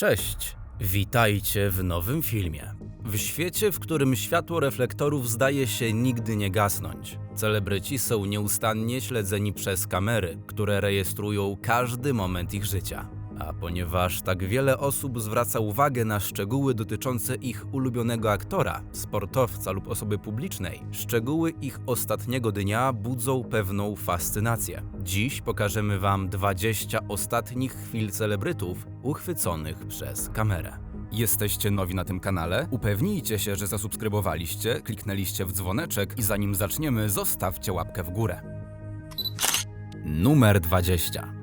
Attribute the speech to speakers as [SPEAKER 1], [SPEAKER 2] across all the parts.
[SPEAKER 1] Cześć, witajcie w nowym filmie. W świecie, w którym światło reflektorów zdaje się nigdy nie gasnąć, celebryci są nieustannie śledzeni przez kamery, które rejestrują każdy moment ich życia. A ponieważ tak wiele osób zwraca uwagę na szczegóły dotyczące ich ulubionego aktora, sportowca lub osoby publicznej, szczegóły ich ostatniego dnia budzą pewną fascynację. Dziś pokażemy Wam 20 ostatnich chwil celebrytów uchwyconych przez kamerę. Jesteście nowi na tym kanale? Upewnijcie się, że zasubskrybowaliście, kliknęliście w dzwoneczek i zanim zaczniemy, zostawcie łapkę w górę. Numer 20.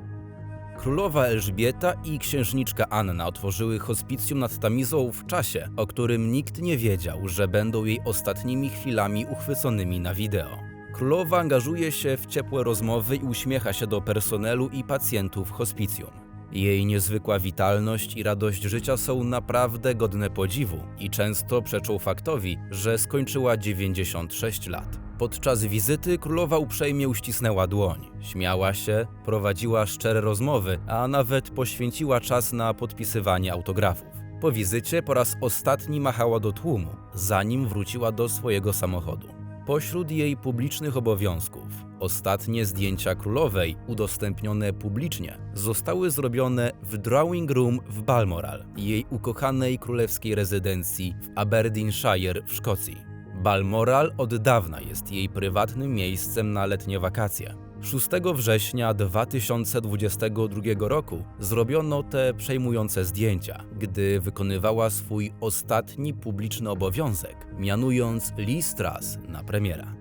[SPEAKER 1] Królowa Elżbieta i księżniczka Anna otworzyły hospicjum nad Tamizą w czasie, o którym nikt nie wiedział, że będą jej ostatnimi chwilami uchwyconymi na wideo. Królowa angażuje się w ciepłe rozmowy i uśmiecha się do personelu i pacjentów hospicjum. Jej niezwykła witalność i radość życia są naprawdę godne podziwu i często przeczą faktowi, że skończyła 96 lat. Podczas wizyty królowa uprzejmie uścisnęła dłoń, śmiała się, prowadziła szczere rozmowy, a nawet poświęciła czas na podpisywanie autografów. Po wizycie po raz ostatni machała do tłumu, zanim wróciła do swojego samochodu. Pośród jej publicznych obowiązków, ostatnie zdjęcia królowej, udostępnione publicznie, zostały zrobione w Drawing Room w Balmoral, jej ukochanej królewskiej rezydencji w Aberdeenshire w Szkocji. Balmoral od dawna jest jej prywatnym miejscem na letnie wakacje. 6 września 2022 roku zrobiono te przejmujące zdjęcia, gdy wykonywała swój ostatni publiczny obowiązek, mianując Lee Strass na premiera.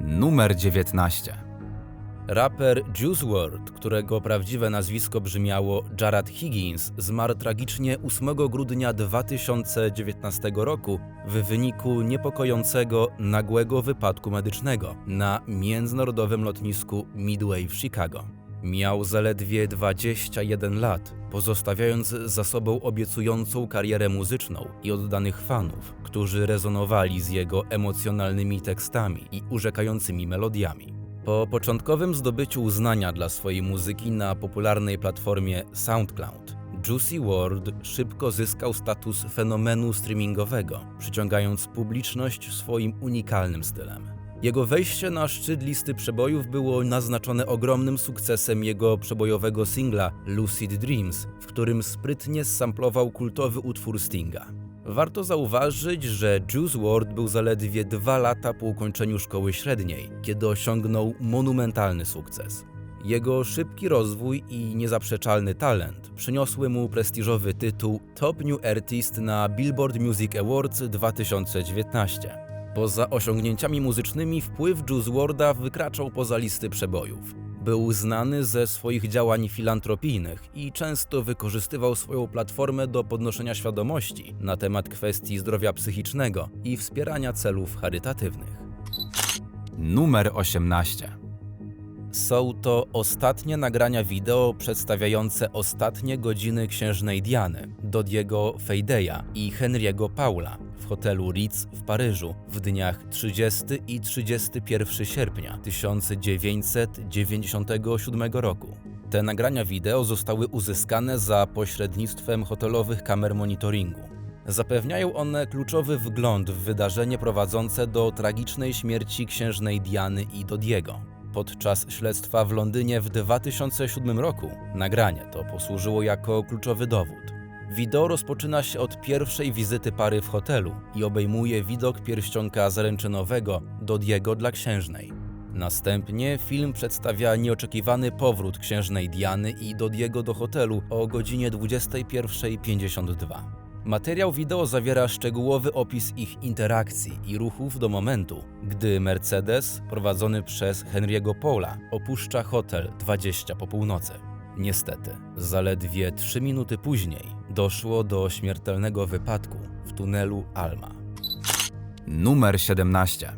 [SPEAKER 1] Numer 19. Raper Juice WRLD, którego prawdziwe nazwisko brzmiało Jared Higgins, zmarł tragicznie 8 grudnia 2019 roku w wyniku niepokojącego, nagłego wypadku medycznego na międzynarodowym lotnisku Midway w Chicago. Miał zaledwie 21 lat, pozostawiając za sobą obiecującą karierę muzyczną i oddanych fanów, którzy rezonowali z jego emocjonalnymi tekstami i urzekającymi melodiami. Po początkowym zdobyciu uznania dla swojej muzyki na popularnej platformie SoundCloud, Juicy WRLD szybko zyskał status fenomenu streamingowego, przyciągając publiczność swoim unikalnym stylem. Jego wejście na szczyt listy przebojów było naznaczone ogromnym sukcesem jego przebojowego singla Lucid Dreams, w którym sprytnie samplował kultowy utwór Stinga. Warto zauważyć, że Juice WRLD był zaledwie dwa lata po ukończeniu szkoły średniej, kiedy osiągnął monumentalny sukces. Jego szybki rozwój i niezaprzeczalny talent przyniosły mu prestiżowy tytuł Top New Artist na Billboard Music Awards 2019. Poza osiągnięciami muzycznymi wpływ Juice WRLDa wykraczał poza listy przebojów. Był znany ze swoich działań filantropijnych i często wykorzystywał swoją platformę do podnoszenia świadomości na temat kwestii zdrowia psychicznego i wspierania celów charytatywnych. Numer 18. Są to ostatnie nagrania wideo przedstawiające ostatnie godziny księżnej Diany, Dodiego Fejdeja i Henry'ego Paula w hotelu Ritz w Paryżu w dniach 30 i 31 sierpnia 1997 roku. Te nagrania wideo zostały uzyskane za pośrednictwem hotelowych kamer monitoringu. Zapewniają one kluczowy wgląd w wydarzenie prowadzące do tragicznej śmierci księżnej Diany i Dodiego. Podczas śledztwa w Londynie w 2007 roku nagranie to posłużyło jako kluczowy dowód. Wideo rozpoczyna się od pierwszej wizyty pary w hotelu i obejmuje widok pierścionka zaręczynowego Dodiego dla księżnej. Następnie film przedstawia nieoczekiwany powrót księżnej Diany i Dodiego do hotelu o godzinie 21.52. Materiał wideo zawiera szczegółowy opis ich interakcji i ruchów do momentu, gdy Mercedes, prowadzony przez Henry'ego Paula, opuszcza hotel 20 po północy. Niestety, zaledwie 3 minuty później doszło do śmiertelnego wypadku w tunelu Alma. Numer 17.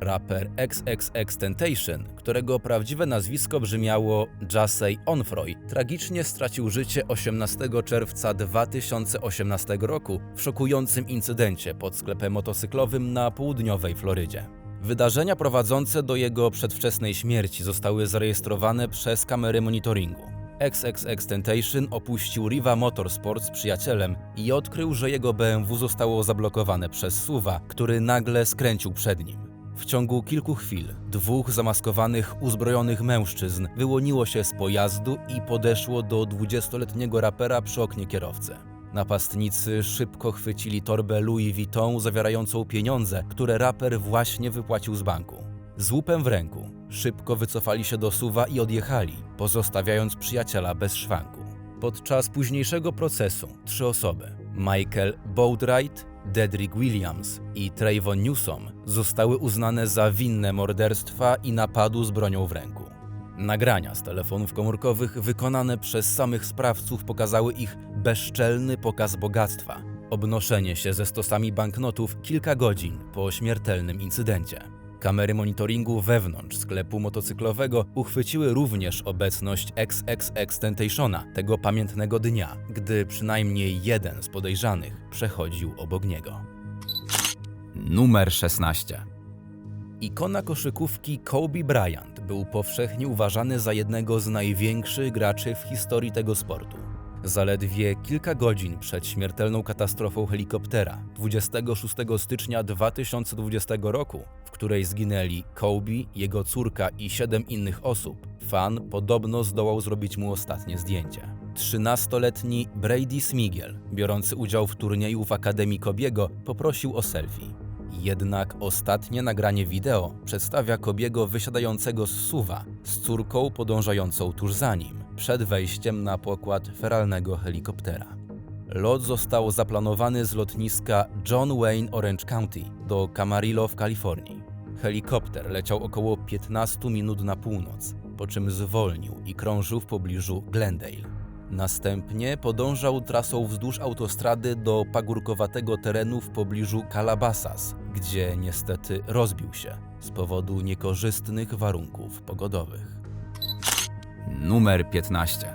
[SPEAKER 1] Raper XXXTentacion, którego prawdziwe nazwisko brzmiało Jassey Onfroy, tragicznie stracił życie 18 czerwca 2018 roku w szokującym incydencie pod sklepem motocyklowym na południowej Florydzie. Wydarzenia prowadzące do jego przedwczesnej śmierci zostały zarejestrowane przez kamery monitoringu. XXX Tentation opuścił Riva Motorsport z przyjacielem i odkrył, że jego BMW zostało zablokowane przez suwa, który nagle skręcił przed nim. W ciągu kilku chwil dwóch zamaskowanych, uzbrojonych mężczyzn wyłoniło się z pojazdu i podeszło do 20-letniego rapera przy oknie kierowcy. Napastnicy szybko chwycili torbę Louis Vuitton zawierającą pieniądze, które raper właśnie wypłacił z banku. Z łupem w ręku szybko wycofali się do suwa i odjechali, pozostawiając przyjaciela bez szwanku. Podczas późniejszego procesu trzy osoby Michael Boatwright, Dedrick Williams i Trayvon Newsom zostały uznane za winne morderstwa i napadu z bronią w ręku. Nagrania z telefonów komórkowych wykonane przez samych sprawców pokazały ich bezczelny pokaz bogactwa, obnoszenie się ze stosami banknotów kilka godzin po śmiertelnym incydencie. Kamery monitoringu wewnątrz sklepu motocyklowego uchwyciły również obecność XXX Tentationa tego pamiętnego dnia, gdy przynajmniej jeden z podejrzanych przechodził obok niego. Numer 16. Ikona koszykówki Kobe Bryant był powszechnie uważany za jednego z największych graczy w historii tego sportu. Zaledwie kilka godzin przed śmiertelną katastrofą helikoptera 26 stycznia 2020 roku, w której zginęli Kobe, jego córka i siedem innych osób, fan podobno zdołał zrobić mu ostatnie zdjęcie. 13-letni Brady Smigiel, biorący udział w turnieju w Akademii Kobiego, poprosił o selfie. Jednak ostatnie nagranie wideo przedstawia Kobiego wysiadającego z suwa z córką podążającą tuż za nim, przed wejściem na pokład feralnego helikoptera. Lot został zaplanowany z lotniska John Wayne Orange County do Camarillo w Kalifornii. Helikopter leciał około 15 minut na północ, po czym zwolnił i krążył w pobliżu Glendale. Następnie podążał trasą wzdłuż autostrady do pagórkowatego terenu w pobliżu Calabasas, gdzie niestety rozbił się z powodu niekorzystnych warunków pogodowych. Numer 15.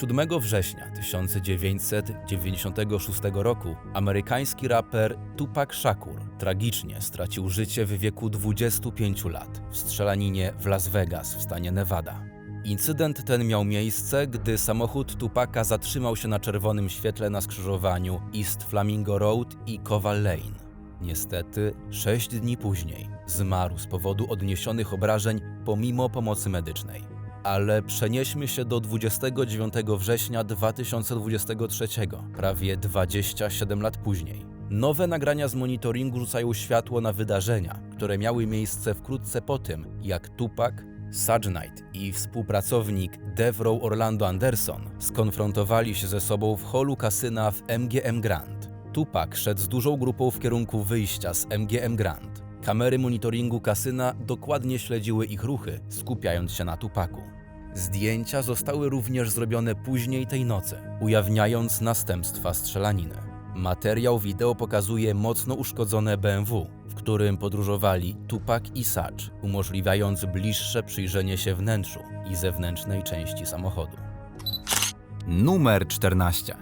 [SPEAKER 1] 7 września 1996 roku amerykański raper Tupac Shakur tragicznie stracił życie w wieku 25 lat w strzelaninie w Las Vegas w stanie Nevada. Incydent ten miał miejsce, gdy samochód Tupaka zatrzymał się na czerwonym świetle na skrzyżowaniu East Flamingo Road i Koval Lane. Niestety, sześć dni później zmarł z powodu odniesionych obrażeń pomimo pomocy medycznej. Ale przenieśmy się do 29 września 2023, prawie 27 lat później. Nowe nagrania z monitoringu rzucają światło na wydarzenia, które miały miejsce wkrótce po tym, jak Tupac, Suge Knight i współpracownik Devrow Orlando Anderson skonfrontowali się ze sobą w holu kasyna w MGM Grand. Tupac szedł z dużą grupą w kierunku wyjścia z MGM Grand. Kamery monitoringu kasyna dokładnie śledziły ich ruchy, skupiając się na Tupaku. Zdjęcia zostały również zrobione później tej nocy, ujawniając następstwa strzelaniny. Materiał wideo pokazuje mocno uszkodzone BMW, którym podróżowali Tupac i Sacz, umożliwiając bliższe przyjrzenie się wnętrzu i zewnętrznej części samochodu. Numer 14.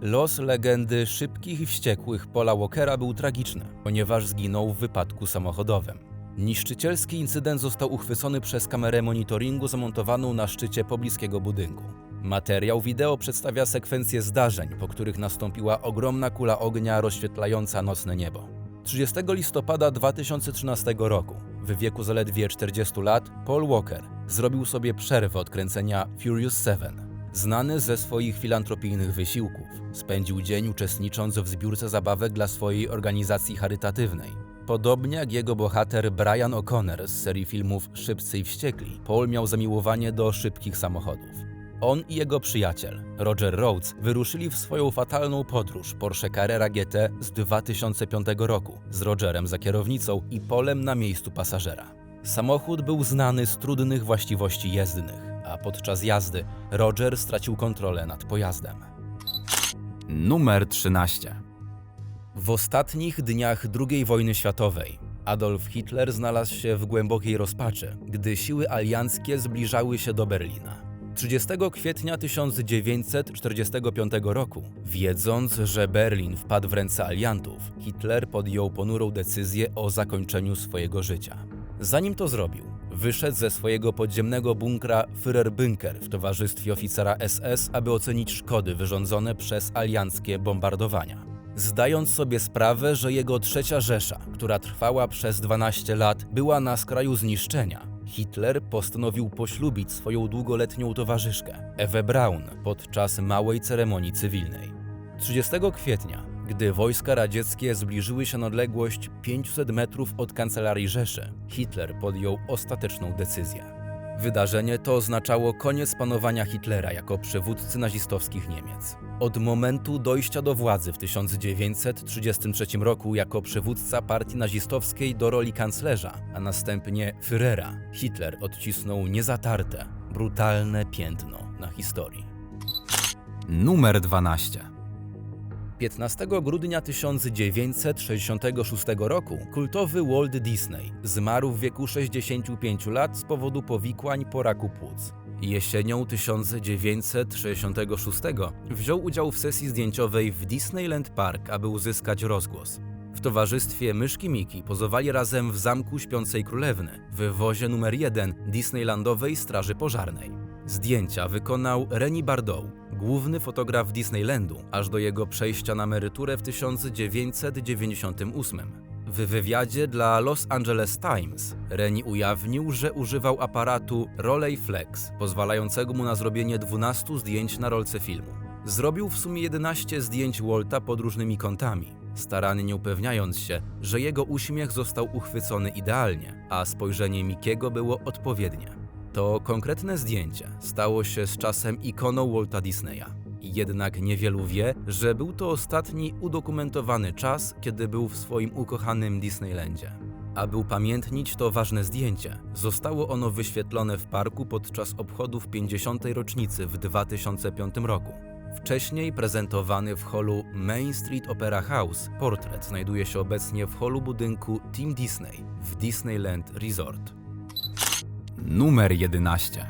[SPEAKER 1] Los legendy szybkich i wściekłych Paula Walkera był tragiczny, ponieważ zginął w wypadku samochodowym. Niszczycielski incydent został uchwycony przez kamerę monitoringu zamontowaną na szczycie pobliskiego budynku. Materiał wideo przedstawia sekwencję zdarzeń, po których nastąpiła ogromna kula ognia rozświetlająca nocne niebo. 30 listopada 2013 roku, w wieku zaledwie 40 lat, Paul Walker zrobił sobie przerwę od kręcenia Furious 7. Znany ze swoich filantropijnych wysiłków, spędził dzień uczestnicząc w zbiórce zabawek dla swojej organizacji charytatywnej. Podobnie jak jego bohater Brian O'Connor z serii filmów Szybcy i Wściekli, Paul miał zamiłowanie do szybkich samochodów. On i jego przyjaciel, Roger Rhodes, wyruszyli w swoją fatalną podróż Porsche Carrera GT z 2005 roku z Rogerem za kierownicą i Polem na miejscu pasażera. Samochód był znany z trudnych właściwości jezdnych, a podczas jazdy Roger stracił kontrolę nad pojazdem. Numer 13. W ostatnich dniach II wojny światowej Adolf Hitler znalazł się w głębokiej rozpaczy, gdy siły alianckie zbliżały się do Berlina. 30 kwietnia 1945 roku, wiedząc, że Berlin wpadł w ręce aliantów, Hitler podjął ponurą decyzję o zakończeniu swojego życia. Zanim to zrobił, wyszedł ze swojego podziemnego bunkra Führerbunker w towarzystwie oficera SS, aby ocenić szkody wyrządzone przez alianckie bombardowania. Zdając sobie sprawę, że jego trzecia Rzesza, która trwała przez 12 lat, była na skraju zniszczenia, Hitler postanowił poślubić swoją długoletnią towarzyszkę, Ewę Braun, podczas małej ceremonii cywilnej. 30 kwietnia, gdy wojska radzieckie zbliżyły się na odległość 500 metrów od kancelarii Rzeszy, Hitler podjął ostateczną decyzję. Wydarzenie to oznaczało koniec panowania Hitlera jako przywódcy nazistowskich Niemiec. Od momentu dojścia do władzy w 1933 roku jako przywódca partii nazistowskiej do roli kanclerza, a następnie Führera, Hitler odcisnął niezatarte, brutalne piętno na historii. Numer 12. 15 grudnia 1966 roku kultowy Walt Disney zmarł w wieku 65 lat z powodu powikłań po raku płuc. Jesienią 1966 wziął udział w sesji zdjęciowej w Disneyland Park, aby uzyskać rozgłos. W towarzystwie myszki Miki pozowali razem w Zamku Śpiącej Królewny, w wozie numer 1 Disneylandowej Straży Pożarnej. Zdjęcia wykonał Reni Bardot, główny fotograf Disneylandu, aż do jego przejścia na emeryturę w 1998. W wywiadzie dla Los Angeles Times Reni ujawnił, że używał aparatu Rolleiflex, pozwalającego mu na zrobienie 12 zdjęć na rolce filmu. Zrobił w sumie 11 zdjęć Walta pod różnymi kątami, starannie upewniając się, że jego uśmiech został uchwycony idealnie, a spojrzenie Mikiego było odpowiednie. To konkretne zdjęcie stało się z czasem ikoną Walta Disneya. Jednak niewielu wie, że był to ostatni udokumentowany czas, kiedy był w swoim ukochanym Disneylandzie. Aby upamiętnić to ważne zdjęcie, zostało ono wyświetlone w parku podczas obchodów 50. rocznicy w 2005 roku. Wcześniej prezentowany w holu Main Street Opera House, portret znajduje się obecnie w holu budynku Team Disney w Disneyland Resort. Numer 11.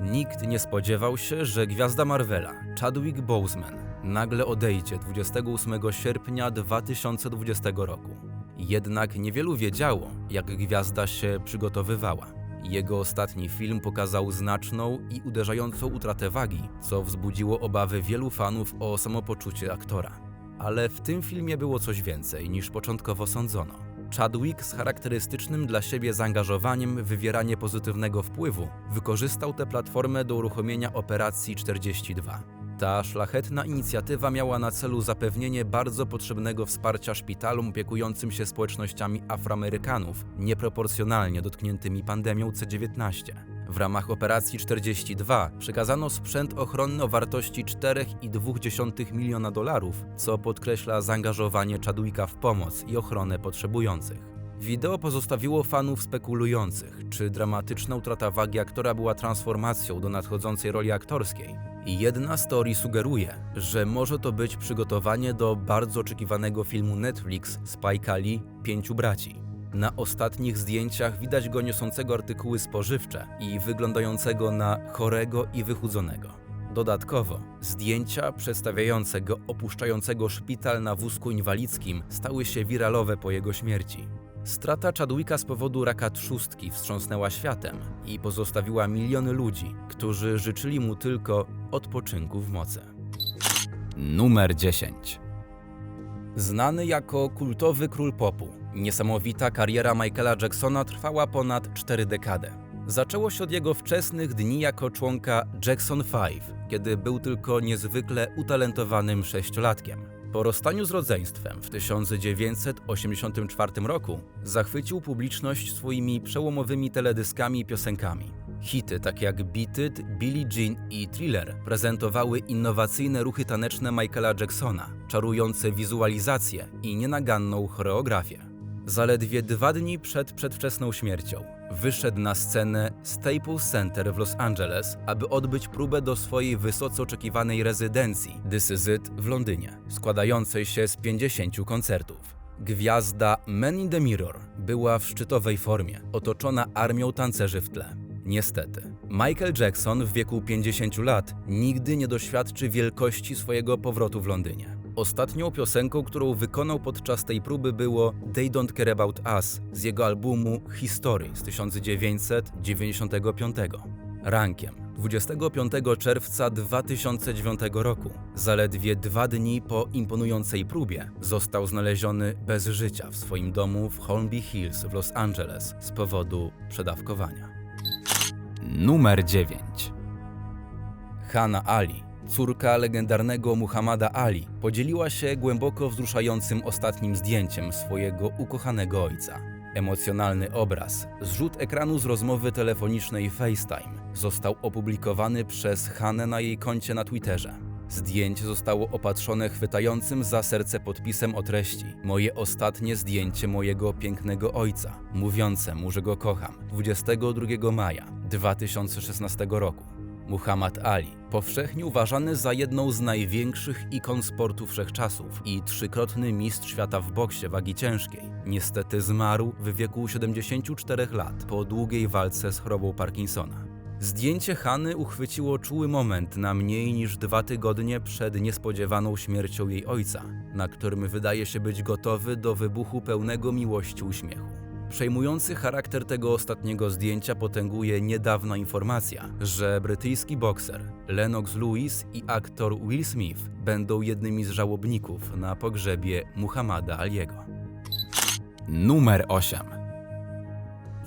[SPEAKER 1] Nikt nie spodziewał się, że gwiazda Marvela, Chadwick Boseman, nagle odejdzie 28 sierpnia 2020 roku. Jednak niewielu wiedziało, jak gwiazda się przygotowywała. Jego ostatni film pokazał znaczną i uderzającą utratę wagi, co wzbudziło obawy wielu fanów o samopoczucie aktora. Ale w tym filmie było coś więcej niż początkowo sądzono. Chadwick z charakterystycznym dla siebie zaangażowaniem w wywieranie pozytywnego wpływu wykorzystał tę platformę do uruchomienia Operacji 42. Ta szlachetna inicjatywa miała na celu zapewnienie bardzo potrzebnego wsparcia szpitalom opiekującym się społecznościami Afroamerykanów, nieproporcjonalnie dotkniętymi pandemią C-19. W ramach operacji 42 przekazano sprzęt ochronny o wartości 4,2 miliona dolarów, co podkreśla zaangażowanie Chadwicka w pomoc i ochronę potrzebujących. Wideo pozostawiło fanów spekulujących, czy dramatyczna utrata wagi aktora była transformacją do nadchodzącej roli aktorskiej. I jedna z teorii sugeruje, że może to być przygotowanie do bardzo oczekiwanego filmu Netflix Spike Lee Pięciu Braci. Na ostatnich zdjęciach widać go niosącego artykuły spożywcze i wyglądającego na chorego i wychudzonego. Dodatkowo, zdjęcia przedstawiające go opuszczającego szpital na wózku inwalidzkim stały się wiralowe po jego śmierci. Strata Chadwicka z powodu raka trzustki wstrząsnęła światem i pozostawiła miliony ludzi, którzy życzyli mu tylko odpoczynku w mocy. Numer 10 Znany jako kultowy król popu, niesamowita kariera Michaela Jacksona trwała ponad 4 dekady. Zaczęło się od jego wczesnych dni jako członka Jackson 5, kiedy był tylko niezwykle utalentowanym sześciolatkiem. Po rozstaniu z rodzeństwem w 1984 roku zachwycił publiczność swoimi przełomowymi teledyskami i piosenkami. Hity takie jak Beat It, Billie Jean i Thriller prezentowały innowacyjne ruchy taneczne Michaela Jacksona, czarujące wizualizacje i nienaganną choreografię. Zaledwie dwa dni przed przedwczesną śmiercią wyszedł na scenę Staples Center w Los Angeles, aby odbyć próbę do swojej wysoce oczekiwanej rezydencji This Is It w Londynie, składającej się z 50 koncertów. Gwiazda Man in the Mirror była w szczytowej formie, otoczona armią tancerzy w tle. Niestety, Michael Jackson w wieku 50 lat nigdy nie doświadczy wielkości swojego powrotu w Londynie. Ostatnią piosenką, którą wykonał podczas tej próby było They Don't Care About Us z jego albumu History z 1995. Rankiem 25 czerwca 2009 roku, zaledwie dwa dni po imponującej próbie, został znaleziony bez życia w swoim domu w Holmby Hills w Los Angeles z powodu przedawkowania. Numer 9 Hana Ali, córka legendarnego Muhammada Ali, podzieliła się głęboko wzruszającym ostatnim zdjęciem swojego ukochanego ojca. Emocjonalny obraz, zrzut ekranu z rozmowy telefonicznej FaceTime, został opublikowany przez Hanę na jej koncie na Twitterze. Zdjęcie zostało opatrzone chwytającym za serce podpisem o treści Moje ostatnie zdjęcie mojego pięknego ojca, mówiące mu, że go kocham, 22 maja 2016 roku. Muhammad Ali, powszechnie uważany za jedną z największych ikon sportu wszechczasów i trzykrotny mistrz świata w boksie wagi ciężkiej, niestety zmarł w wieku 74 lat po długiej walce z chorobą Parkinsona. Zdjęcie Hany uchwyciło czuły moment na mniej niż dwa tygodnie przed niespodziewaną śmiercią jej ojca, na którym wydaje się być gotowy do wybuchu pełnego miłości uśmiechu. Przejmujący charakter tego ostatniego zdjęcia potęguje niedawna informacja, że brytyjski bokser Lennox Lewis i aktor Will Smith będą jednymi z żałobników na pogrzebie Muhammada Aliego. Numer 8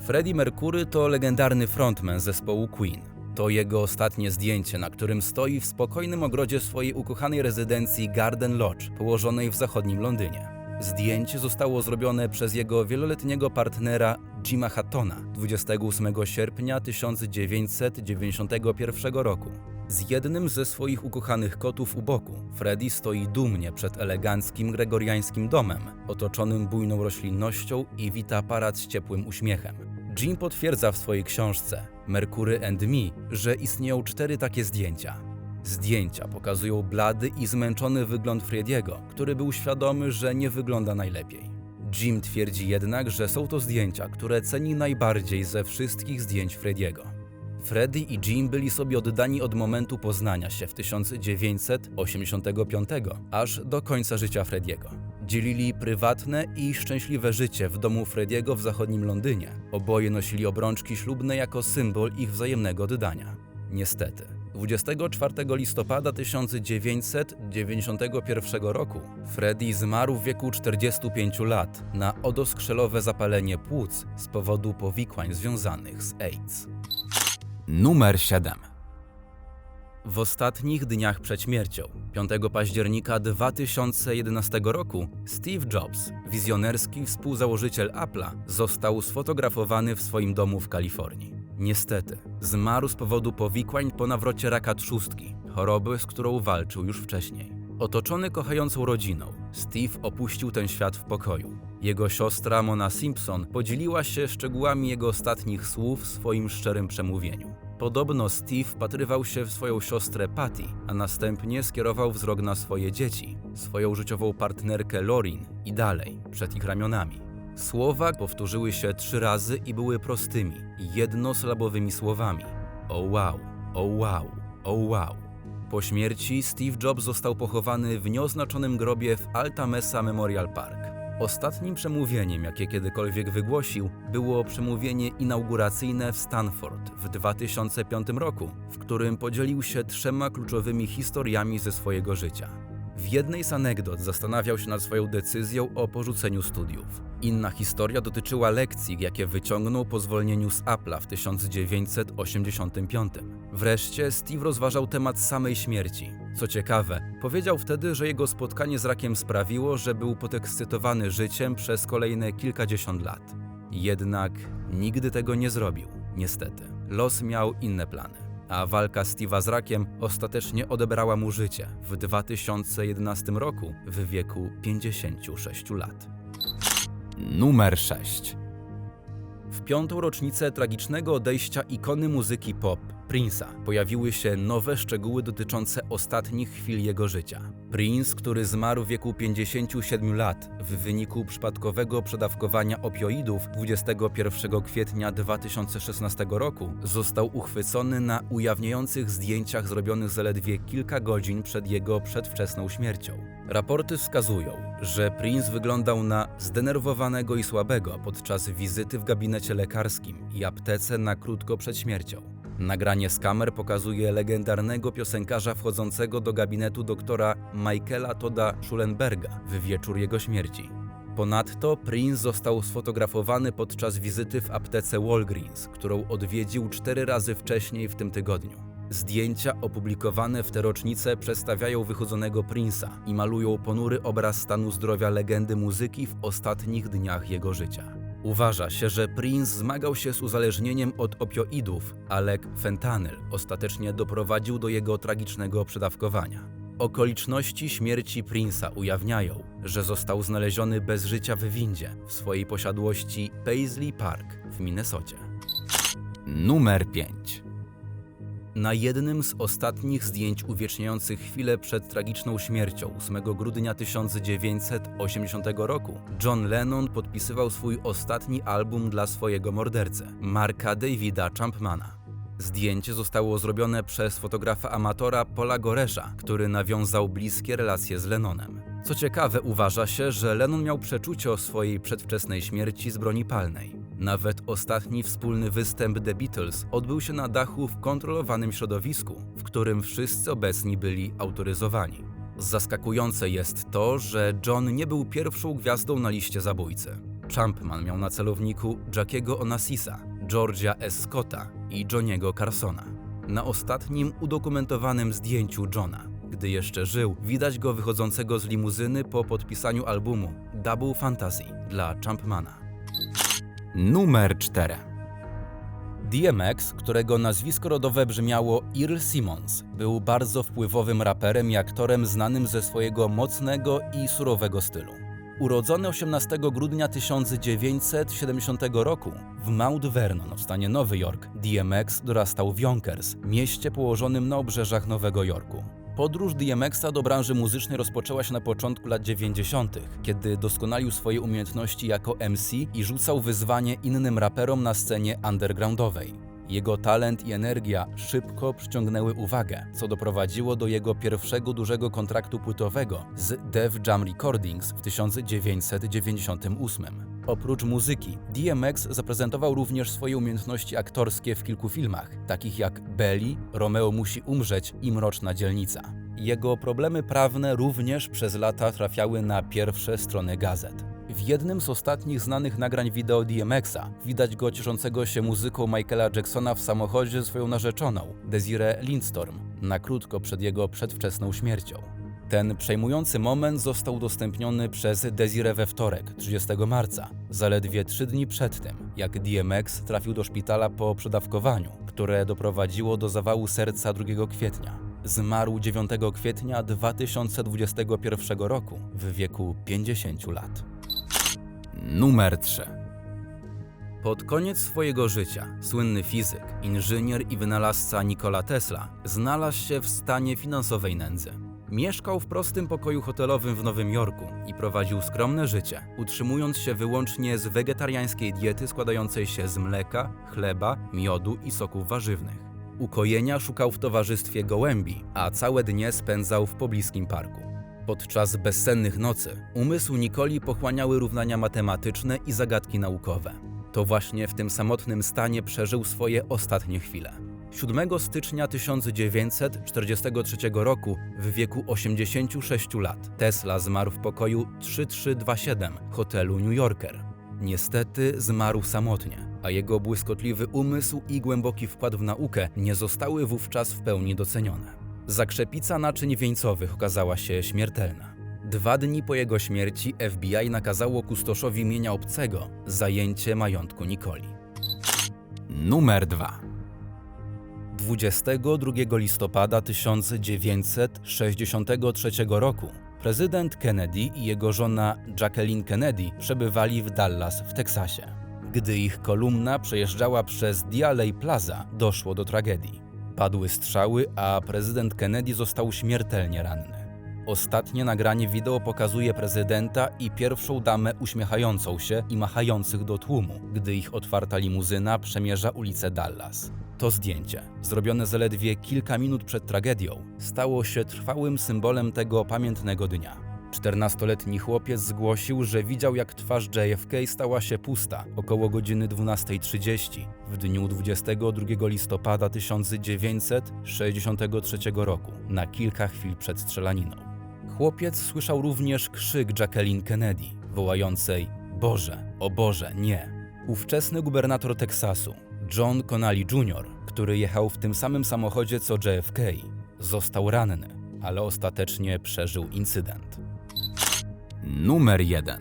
[SPEAKER 1] Freddie Mercury to legendarny frontman zespołu Queen. To jego ostatnie zdjęcie, na którym stoi w spokojnym ogrodzie swojej ukochanej rezydencji Garden Lodge, położonej w zachodnim Londynie. Zdjęcie zostało zrobione przez jego wieloletniego partnera Jima Hattona 28 sierpnia 1991 roku. Z jednym ze swoich ukochanych kotów u boku, Freddy stoi dumnie przed eleganckim gregoriańskim domem, otoczonym bujną roślinnością i wita aparat z ciepłym uśmiechem. Jim potwierdza w swojej książce Mercury and Me, że istnieją cztery takie zdjęcia. Zdjęcia pokazują blady i zmęczony wygląd Frediego, który był świadomy, że nie wygląda najlepiej. Jim twierdzi jednak, że są to zdjęcia, które ceni najbardziej ze wszystkich zdjęć Frediego. Freddy i Jim byli sobie oddani od momentu poznania się w 1985 aż do końca życia Frediego. Dzielili prywatne i szczęśliwe życie w domu Frediego w zachodnim Londynie. Oboje nosili obrączki ślubne jako symbol ich wzajemnego oddania. Niestety, 24 listopada 1991 roku Freddy zmarł w wieku 45 lat na odoskrzelowe zapalenie płuc z powodu powikłań związanych z AIDS. Numer 7 w ostatnich dniach przed śmiercią, 5 października 2011 roku, Steve Jobs, wizjonerski współzałożyciel Apple'a, został sfotografowany w swoim domu w Kalifornii. Niestety, zmarł z powodu powikłań po nawrocie raka trzustki, choroby, z którą walczył już wcześniej. Otoczony kochającą rodziną, Steve opuścił ten świat w pokoju. Jego siostra Mona Simpson podzieliła się szczegółami jego ostatnich słów w swoim szczerym przemówieniu. Podobno Steve patrywał się w swoją siostrę Patty, a następnie skierował wzrok na swoje dzieci, swoją życiową partnerkę Lorin i dalej, przed ich ramionami. Słowa powtórzyły się trzy razy i były prostymi, jednosylabowymi słowami. O wow, o wow, o wow. Po śmierci Steve Jobs został pochowany w nieoznaczonym grobie w Alta Mesa Memorial Park. Ostatnim przemówieniem, jakie kiedykolwiek wygłosił, było przemówienie inauguracyjne w Stanford w 2005 roku, w którym podzielił się trzema kluczowymi historiami ze swojego życia. W jednej z anegdot zastanawiał się nad swoją decyzją o porzuceniu studiów. Inna historia dotyczyła lekcji, jakie wyciągnął po zwolnieniu z Apple'a w 1985. Wreszcie Steve rozważał temat samej śmierci. Co ciekawe, powiedział wtedy, że jego spotkanie z rakiem sprawiło, że był podekscytowany życiem przez kolejne kilkadziesiąt lat. Jednak nigdy tego nie zrobił, niestety. Los miał inne plany a walka Steve'a z rakiem ostatecznie odebrała mu życie w 2011 roku w wieku 56 lat. Numer 6 W piątą rocznicę tragicznego odejścia ikony muzyki pop Prince'a pojawiły się nowe szczegóły dotyczące ostatnich chwil jego życia. Prince, który zmarł w wieku 57 lat w wyniku przypadkowego przedawkowania opioidów 21 kwietnia 2016 roku, został uchwycony na ujawniających zdjęciach zrobionych zaledwie kilka godzin przed jego przedwczesną śmiercią. Raporty wskazują, że Prince wyglądał na zdenerwowanego i słabego podczas wizyty w gabinecie lekarskim i aptece na krótko przed śmiercią. Nagranie z kamer pokazuje legendarnego piosenkarza wchodzącego do gabinetu doktora Michaela Toda Schulenberga w wieczór jego śmierci. Ponadto Prince został sfotografowany podczas wizyty w aptece Walgreens, którą odwiedził cztery razy wcześniej w tym tygodniu. Zdjęcia opublikowane w tę rocznicę przedstawiają wychodzonego Prince'a i malują ponury obraz stanu zdrowia legendy muzyki w ostatnich dniach jego życia. Uważa się, że Prince zmagał się z uzależnieniem od opioidów, a lek fentanyl ostatecznie doprowadził do jego tragicznego przedawkowania. Okoliczności śmierci Prince'a ujawniają, że został znaleziony bez życia w windzie w swojej posiadłości Paisley Park w Minnesocie. Numer 5 na jednym z ostatnich zdjęć uwieczniających chwilę przed tragiczną śmiercią 8 grudnia 1980 roku John Lennon podpisywał swój ostatni album dla swojego mordercę, Marka Davida Champmana. Zdjęcie zostało zrobione przez fotografa amatora Paula Goresza, który nawiązał bliskie relacje z Lennonem. Co ciekawe, uważa się, że Lennon miał przeczucie o swojej przedwczesnej śmierci z broni palnej. Nawet ostatni wspólny występ The Beatles odbył się na dachu w kontrolowanym środowisku, w którym wszyscy obecni byli autoryzowani. Zaskakujące jest to, że John nie był pierwszą gwiazdą na liście zabójcy. Champman miał na celowniku Jackiego Onassisa, Georgia S. Scotta i Johniego Carsona. Na ostatnim udokumentowanym zdjęciu Johna, gdy jeszcze żył, widać go wychodzącego z limuzyny po podpisaniu albumu Double Fantasy dla Champmana. Numer 4 DMX, którego nazwisko rodowe brzmiało Earl Simmons, był bardzo wpływowym raperem i aktorem znanym ze swojego mocnego i surowego stylu. Urodzony 18 grudnia 1970 roku w Mount Vernon w stanie Nowy Jork, DMX dorastał w Yonkers, mieście położonym na obrzeżach Nowego Jorku. Podróż DMX-a do branży muzycznej rozpoczęła się na początku lat 90., kiedy doskonalił swoje umiejętności jako MC i rzucał wyzwanie innym raperom na scenie undergroundowej. Jego talent i energia szybko przyciągnęły uwagę, co doprowadziło do jego pierwszego dużego kontraktu płytowego z Def Jam Recordings w 1998. Oprócz muzyki, DMX zaprezentował również swoje umiejętności aktorskie w kilku filmach, takich jak Belly, Romeo musi umrzeć i Mroczna dzielnica. Jego problemy prawne również przez lata trafiały na pierwsze strony gazet. W jednym z ostatnich znanych nagrań wideo DMX-a widać go cieszącego się muzyką Michaela Jacksona w samochodzie swoją narzeczoną, Desiree Lindstorm, na krótko przed jego przedwczesną śmiercią. Ten przejmujący moment został udostępniony przez Desiree we wtorek, 30 marca, zaledwie trzy dni przed tym, jak DMX trafił do szpitala po przedawkowaniu, które doprowadziło do zawału serca 2 kwietnia. Zmarł 9 kwietnia 2021 roku w wieku 50 lat. Numer 3 pod koniec swojego życia słynny fizyk, inżynier i wynalazca Nikola Tesla znalazł się w stanie finansowej nędzy. Mieszkał w prostym pokoju hotelowym w Nowym Jorku i prowadził skromne życie, utrzymując się wyłącznie z wegetariańskiej diety składającej się z mleka, chleba, miodu i soków warzywnych. Ukojenia szukał w towarzystwie gołębi, a całe dnie spędzał w pobliskim parku. Podczas bezsennych nocy umysł Nikoli pochłaniały równania matematyczne i zagadki naukowe. To właśnie w tym samotnym stanie przeżył swoje ostatnie chwile. 7 stycznia 1943 roku, w wieku 86 lat, Tesla zmarł w pokoju 3327 hotelu New Yorker. Niestety zmarł samotnie, a jego błyskotliwy umysł i głęboki wkład w naukę nie zostały wówczas w pełni docenione. Zakrzepica naczyń wieńcowych okazała się śmiertelna. Dwa dni po jego śmierci FBI nakazało kustoszowi mienia obcego zajęcie majątku Nikoli. Numer 2 22 listopada 1963 roku prezydent Kennedy i jego żona Jacqueline Kennedy przebywali w Dallas w Teksasie. Gdy ich kolumna przejeżdżała przez Dialey Plaza, doszło do tragedii. Padły strzały, a prezydent Kennedy został śmiertelnie ranny. Ostatnie nagranie wideo pokazuje prezydenta i pierwszą damę uśmiechającą się i machających do tłumu, gdy ich otwarta limuzyna przemierza ulicę Dallas. To zdjęcie, zrobione zaledwie kilka minut przed tragedią, stało się trwałym symbolem tego pamiętnego dnia. 14-letni chłopiec zgłosił, że widział jak twarz JFK stała się pusta około godziny 12.30 w dniu 22 listopada 1963 roku, na kilka chwil przed strzelaniną. Chłopiec słyszał również krzyk Jacqueline Kennedy, wołającej Boże, o Boże, nie. Ówczesny gubernator Teksasu, John Connally Jr., który jechał w tym samym samochodzie co JFK, został ranny, ale ostatecznie przeżył incydent. Numer 1.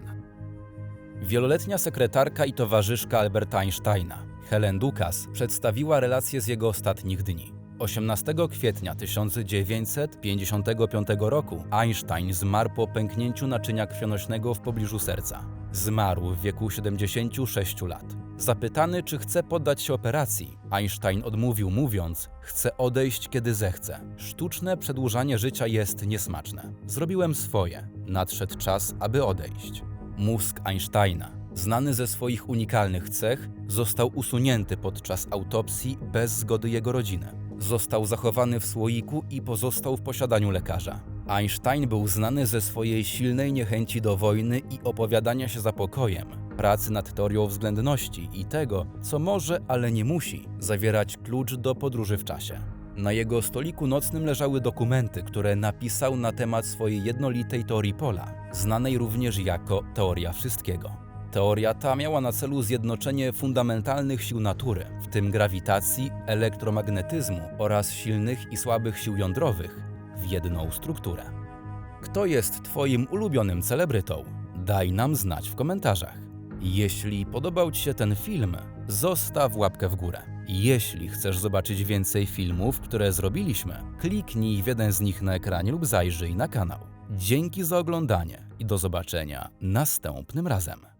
[SPEAKER 1] Wieloletnia sekretarka i towarzyszka Alberta Einsteina, Helen Dukas, przedstawiła relacje z jego ostatnich dni. 18 kwietnia 1955 roku Einstein zmarł po pęknięciu naczynia krwionośnego w pobliżu serca. Zmarł w wieku 76 lat. Zapytany, czy chce poddać się operacji, Einstein odmówił, mówiąc: Chcę odejść, kiedy zechcę. Sztuczne przedłużanie życia jest niesmaczne. Zrobiłem swoje. Nadszedł czas, aby odejść. Mózg Einsteina, znany ze swoich unikalnych cech, został usunięty podczas autopsji bez zgody jego rodziny. Został zachowany w słoiku i pozostał w posiadaniu lekarza. Einstein był znany ze swojej silnej niechęci do wojny i opowiadania się za pokojem, pracy nad teorią względności i tego, co może, ale nie musi, zawierać klucz do podróży w czasie. Na jego stoliku nocnym leżały dokumenty, które napisał na temat swojej jednolitej teorii pola, znanej również jako teoria wszystkiego. Teoria ta miała na celu zjednoczenie fundamentalnych sił natury, w tym grawitacji, elektromagnetyzmu oraz silnych i słabych sił jądrowych, w jedną strukturę. Kto jest Twoim ulubionym celebrytą? Daj nam znać w komentarzach. Jeśli podobał Ci się ten film, zostaw łapkę w górę. Jeśli chcesz zobaczyć więcej filmów, które zrobiliśmy, kliknij w jeden z nich na ekranie lub zajrzyj na kanał. Dzięki za oglądanie i do zobaczenia następnym razem.